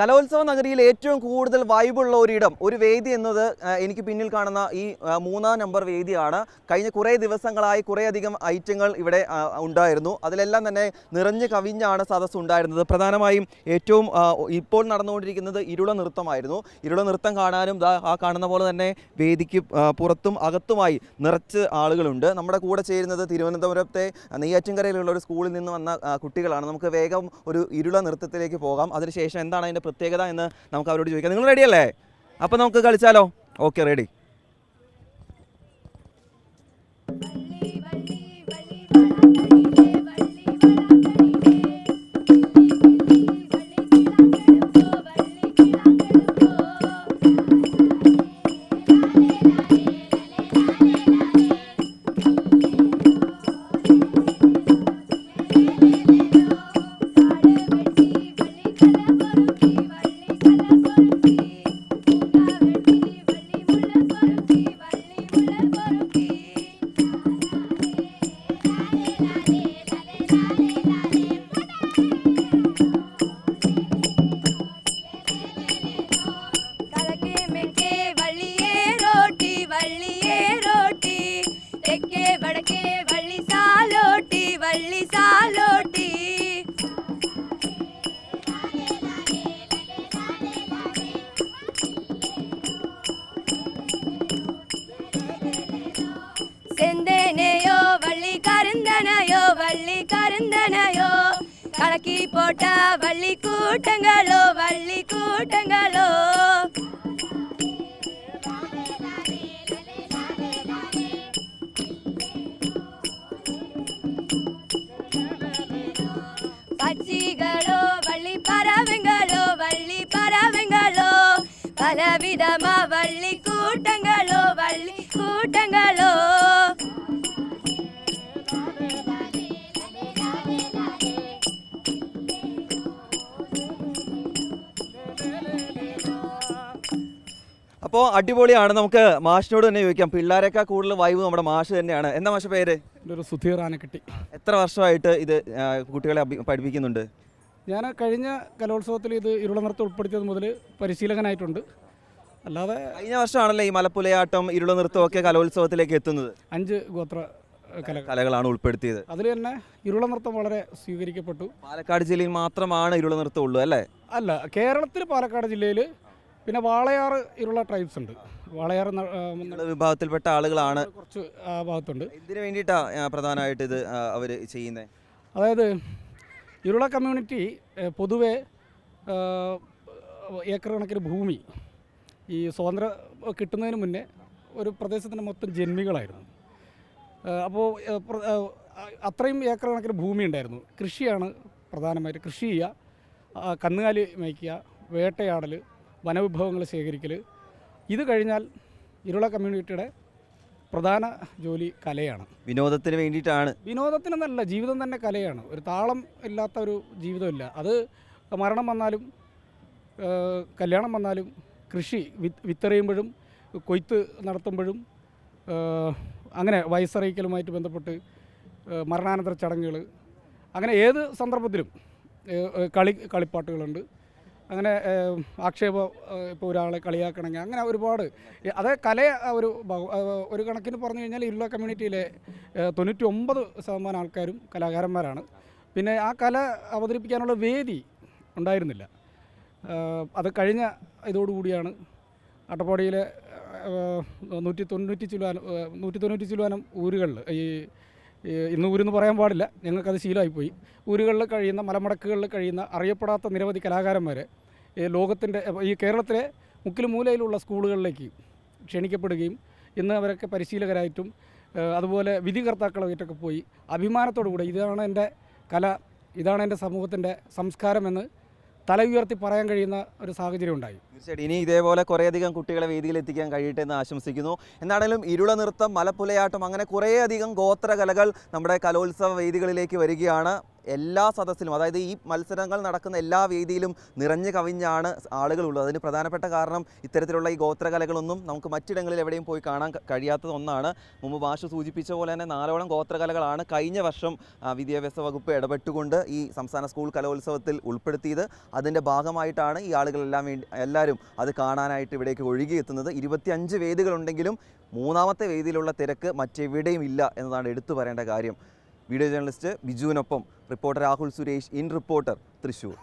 കലോത്സവ നഗരിയിൽ ഏറ്റവും കൂടുതൽ വൈബുള്ള ഒരിടം ഒരു വേദി എന്നത് എനിക്ക് പിന്നിൽ കാണുന്ന ഈ മൂന്നാം നമ്പർ വേദിയാണ്. കഴിഞ്ഞ കുറേ ദിവസങ്ങളായി കുറേയധികം ഐറ്റങ്ങൾ ഇവിടെ ഉണ്ടായിരുന്നു. അതിലെല്ലാം തന്നെ നിറഞ്ഞു കവിഞ്ഞാണ് സദസ് ഉണ്ടായിരുന്നത്. പ്രധാനമായും ഏറ്റവും ഇപ്പോൾ നടന്നുകൊണ്ടിരിക്കുന്നത് ഇരുള നൃത്തമായിരുന്നു. ഇരുള നൃത്തം കാണാനും ആ കാണുന്ന പോലെ തന്നെ വേദിക്ക് പുറത്തും അകത്തുമായി നിറച്ച് ആളുകളുണ്ട്. നമ്മുടെ കൂടെ ചേരുന്നത് തിരുവനന്തപുരത്തെ നെയ്യാറ്റിൻകരയിലുള്ള ഒരു സ്കൂളിൽ നിന്ന് വന്ന കുട്ടികളാണ്. നമുക്ക് വേഗം ഒരു ഇരുള നൃത്തത്തിലേക്ക് പോകാം. അതിനുശേഷം എന്താണ് അതിന്റെ പ്രത്യേകത എന്ന് നമുക്ക് അവരോട് ചോദിക്കാം. നിങ്ങൾ റെഡിയല്ലേ അപ്പോൾ നമുക്ക് കളിച്ചാലോ? ഓക്കെ റെഡി கலக்கி போட்ட வள்ளி கூட்டங்களோ வள்ளி கூட்டங்களோ അപ്പോൾ അടിപൊളിയാണ്. നമുക്ക് മാഷിനോട് തന്നെ ചോദിക്കാം. പിള്ളേരെക്കാൾ കൂടുതൽ വൈബ് നമ്മുടെ മാഷ് തന്നെയാണ്. എന്താ മാഷ പേര്? എന്റെ ഒരു സുധീർ ആനക്കെട്ടി എത്ര വർഷമായിട്ട് ഇത് ആ, കുട്ടികളെ അഭി- പഠിപ്പിക്കുന്നുണ്ട്? ഞാൻ കഴിഞ്ഞ കലോത്സവത്തിൽ ഇത് ഇരുളനൃത്തം ഉൾപ്പെടുത്തിയത് മുതൽ പരിശീലകനായിട്ടുണ്ട്. അല്ലാതെ കഴിഞ്ഞ വർഷമാണല്ലേ ഈ മലപ്പുലയാട്ടം ഇരുള നൃത്തം ഒക്കെ കലോത്സവത്തിലേക്ക് എത്തുന്നത്? അഞ്ച് ഗോത്ര കലകൾ. കലകളാണ് ഉൾപ്പെടുത്തിയത്. അതിൽ തന്നെ ഇരുളനൃത്തം വളരെ സ്വീകരിക്കപ്പെട്ടു. പാലക്കാട് ജില്ലയിൽ മാത്രമാണ് ഇരുള നൃത്തം ഉള്ളൂ അല്ലേ? അല്ല കേരളത്തിൽ പാലക്കാട് ജില്ലയിൽ പിന്നെ വാളയാർ ഇരുള്ള ട്രൈബ്സ് ഉണ്ട്. വാളയാർ വിഭാഗത്തിൽപ്പെട്ട ആളുകളാണ്. കുറച്ച് ആ ഭാഗത്തുണ്ട്. ഇതിനു വേണ്ടിയിട്ടാണ് പ്രധാനമായിട്ട് ഇത് അവർ ചെയ്യുന്നത് അതായത് ഇരുള കമ്മ്യൂണിറ്റി പൊതുവെ ഏക്കർ കണക്കിന് ഭൂമി ഈ സ്വാതന്ത്ര്യം കിട്ടുന്നതിന് മുന്നേ ഒരു പ്രദേശത്തിന്റെ മൊത്തം ജന്മികളായിരുന്നു. അപ്പോൾ അത്രയും ഏക്കർ കണക്കിന് ഭൂമി ഉണ്ടായിരുന്നു. കൃഷിയാണ് പ്രധാനമായിട്ട് കൃഷി ചെയ്യുക കന്നുകാലി മേയ്ക്കുക വേട്ടയാടൽ വനവിഭവങ്ങൾ ശേഖരിക്കൽ ഇത് കഴിഞ്ഞാൽ ഇരുള കമ്മ്യൂണിറ്റിയുടെ പ്രധാന ജോലി കലയാണ്. വിനോദത്തിന് വേണ്ടിയിട്ടാണ്. വിനോദത്തിനെന്നല്ല ജീവിതം തന്നെ കലയാണ്. ഒരു താളം ഇല്ലാത്ത ഒരു ജീവിതമില്ല. അത് മരണം വന്നാലും കല്യാണം വന്നാലും കൃഷി വിത്ത് വിത്തെറിയുമ്പോഴും കൊയ്ത്ത് നടത്തുമ്പോഴും അങ്ങനെ വയസ്സറിയിക്കലുമായിട്ട് ബന്ധപ്പെട്ട് മരണാനന്തര ചടങ്ങുകൾ അങ്ങനെ ഏത് സന്ദർഭത്തിലും കളി കളിപ്പാട്ടുകളുണ്ട്. അങ്ങനെ ആക്ഷേപ ഇപ്പോൾ ഒരാളെ കളിയാക്കണമെങ്കിൽ അങ്ങനെ ഒരുപാട്. അത് കല ഒരു ഒരു കണക്കിന് പറഞ്ഞു കഴിഞ്ഞാൽ ഇരുള കമ്മ്യൂണിറ്റിയിലെ തൊണ്ണൂറ്റി ഒമ്പത് ശതമാനം ആൾക്കാരും കലാകാരന്മാരാണ്. പിന്നെ ആ കല അവതരിപ്പിക്കാനുള്ള വേദി ഉണ്ടായിരുന്നില്ല. അത് കഴിഞ്ഞ ഇതോടുകൂടിയാണ് അട്ടപ്പാടിയിലെ നൂറ്റി തൊണ്ണൂറ്റി ചിലവാനം നൂറ്റി തൊണ്ണൂറ്റി ചിലവാനം ഊരുകളിൽ ഈ ഇന്ന് ഊരെന്ന് പറയാൻ പാടില്ല ഞങ്ങൾക്കത് ശീലമായിപ്പോയി. ഊരുകളിൽ കഴിയുന്ന മലമടക്കുകളിൽ കഴിയുന്ന അറിയപ്പെടാത്ത നിരവധി കലാകാരന്മാരെ ലോകത്തിന്റെ ഈ കേരളത്തിലെ മുക്കിലും മൂലയിലുള്ള സ്കൂളുകളിലേക്ക് ക്ഷണിക്കപ്പെടുകയും ഇന്ന് അവരൊക്കെ പരിശീലകരായിട്ടും അതുപോലെ വിധികർത്താക്കളായിട്ടൊക്കെ പോയി അഭിമാനത്തോടു കൂടി ഇതാണ് എന്റെ കല ഇതാണ് എന്റെ സമൂഹത്തിന്റെ സംസ്കാരമെന്ന് തല ഉയർത്തി പറയാൻ കഴിയുന്ന ഒരു സാഹചര്യം ഉണ്ടായി. തീർച്ചയായിട്ടും. ഇനി ഇതേപോലെ കുറേയധികം കുട്ടികളെ വേദിയിൽ എത്തിക്കാൻ കഴിയട്ടെ എന്ന് ആശംസിക്കുന്നു. എന്നാണെങ്കിലും ഇരുള നൃത്തം മലപ്പുലയാട്ടം അങ്ങനെ കുറേയധികം ഗോത്രകലകൾ നമ്മുടെ കലോത്സവ വേദികളിലേക്ക് വരികയാണ്. എല്ലാ സദസ്സിലും അതായത് ഈ മത്സരങ്ങൾ നടക്കുന്ന എല്ലാ വേദിയിലും നിറഞ്ഞു കവിഞ്ഞാണ് ആളുകളുള്ളത്. അതിന് പ്രധാനപ്പെട്ട കാരണം ഇത്തരത്തിലുള്ള ഈ ഗോത്രകലകളൊന്നും നമുക്ക് മറ്റിടങ്ങളിൽ എവിടെയും പോയി കാണാൻ കഴിയാത്തത് ഒന്നാണ്. മുമ്പ് ഭാഷ സൂചിപ്പിച്ച പോലെ തന്നെ നാലോളം ഗോത്രകലകളാണ് കഴിഞ്ഞ വർഷം വിദ്യാഭ്യാസ വകുപ്പ് ഇടപെട്ടുകൊണ്ട് ഈ സംസ്ഥാന സ്കൂൾ കലോത്സവത്തിൽ ഉൾപ്പെടുത്തിയത്. അതിന്റെ ഭാഗമായിട്ടാണ് ഈ ആളുകളെല്ലാം വേണ്ടി എല്ലാവരും അത് കാണാനായിട്ട് ഇവിടേക്ക് ഒഴുകിയെത്തുന്നത് ഇരുപത്തിയഞ്ച് വേദികളുണ്ടെങ്കിലും മൂന്നാമത്തെ വേദിയിലുള്ള തിരക്ക് മറ്റെവിടെയും ഇല്ല എന്നതാണ് എടുത്തു പറയേണ്ട കാര്യം. Video journalist ബിജുവിനൊപ്പം reporter Rahul Suresh in reporter Thrissur